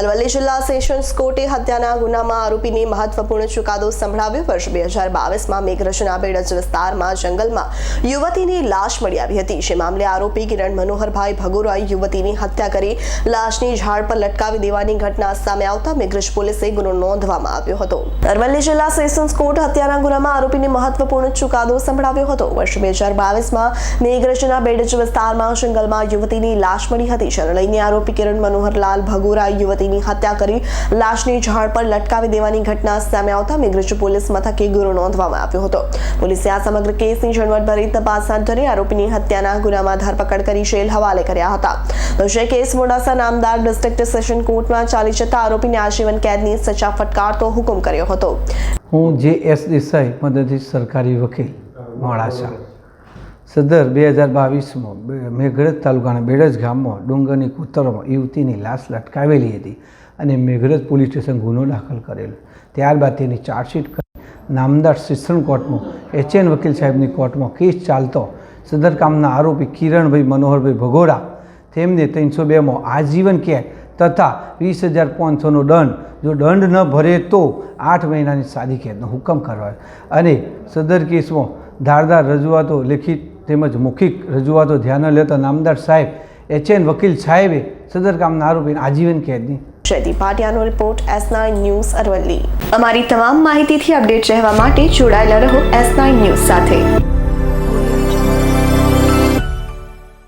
અરવલ્લી જિલ્લા સેશન્સ કોર્ટે હત્યાના ગુનામાં આરોપીને મહત્વપૂર્ણ ચુકાદો સંભળાવ્યો. વર્ષ બે હજાર બાવીસમાં મેઘરજના બેડજ વિસ્તારમાં જંગલમાં યુવતીની લાશ મળી આવી હતી. જે મામલે આરોપી કિરણ મનોહરભાઈ ભગોરાએ યુવતીની હત્યા કરી લાશની ઝાડ પર લટકાવી દેવાની ઘટના સામે આવતા મેઘરજ પોલીસે ગુનો નોંધવામાં આવ્યો હતો. અરવલ્લી જિલ્લા સેશન્સ કોર્ટ હત્યાના ગુનામાં આરોપીને મહત્વપૂર્ણ ચુકાદો સંભળાવ્યો હતો. વર્ષ બે હજાર બાવીસમાં મેઘરજના બેડજ વિસ્તારમાં જંગલમાં યુવતીની લાશ મળી હતી. જેને લઈને આરોપી કિરણ મનોહરલાલ ભગોરા યુવતીની હત્યા કરી લાશની ઝાડ પર લટકાવી દેવાની ઘટના સામે આવતા મેઘરજ પોલીસ મથકે ગુનો નોંધવામાં આવ્યો હતો. પોલીસે આ સમગ્ર કેસની ઝીણવટભરી તપાસ હાથ ધરી આરોપીની હત્યાના ગુનામાં ધરપકડ કરી જેલ હવાલે કર્યા હતા. જે કેસ મોડાસા નામદાર ડિસ્ટ્રિક્ટ સેશન કોર્ટમાં ચાલી જતા આરોપીને આજીવન કેદની સજા ફટકારતો હુકમ કર્યો હતો. હું જે એસ દેસાઈ મદદથી સરકારી વકીલ, મોડાસા. સદર બે હજાર બાવીસમાં મેઘરજ તાલુકાના બેડજ ગામમાં ડુંગરની કૂતરોમાં યુવતીની લાશ લટકાવેલી હતી અને મેઘરજ પોલીસ સ્ટેશન ગુનો દાખલ કરેલો. ત્યારબાદ તેની ચાર્જશીટ કરી નામદાર શિક્ષણ કોર્ટમાં, એચએન વકીલ સાહેબની કોર્ટમાં કેસ ચાલતો સદર કામના આરોપી કિરણભાઈ મનોહરભાઈ ભગોડા, તેમને ત્રણસો બેમાં આજીવન કેદ તથા વીસ હજાર પાંચસોનો દંડ. જો દંડ ન ભરે તો આઠ મહિનાની સાદી કેદનો હુકમ કરવાયો અને સદર કેસમાં ધારદાર રજૂઆતો લેખિત તેમજ મૌખિક રજૂઆતો ધ્યાને લેતા નામદાર સાહેબ, એચએન વકીલ સાહેબે સદર કામના આરોપીને આજીવન કેદની. Jaydeep ભાટિયાનો report S nine news Aravalli. અમારી તમામ માહિતીથી અપડેટ રહેવા માટે જોડાયેલા રહો એસ નાઇન ન્યૂઝ સાથે.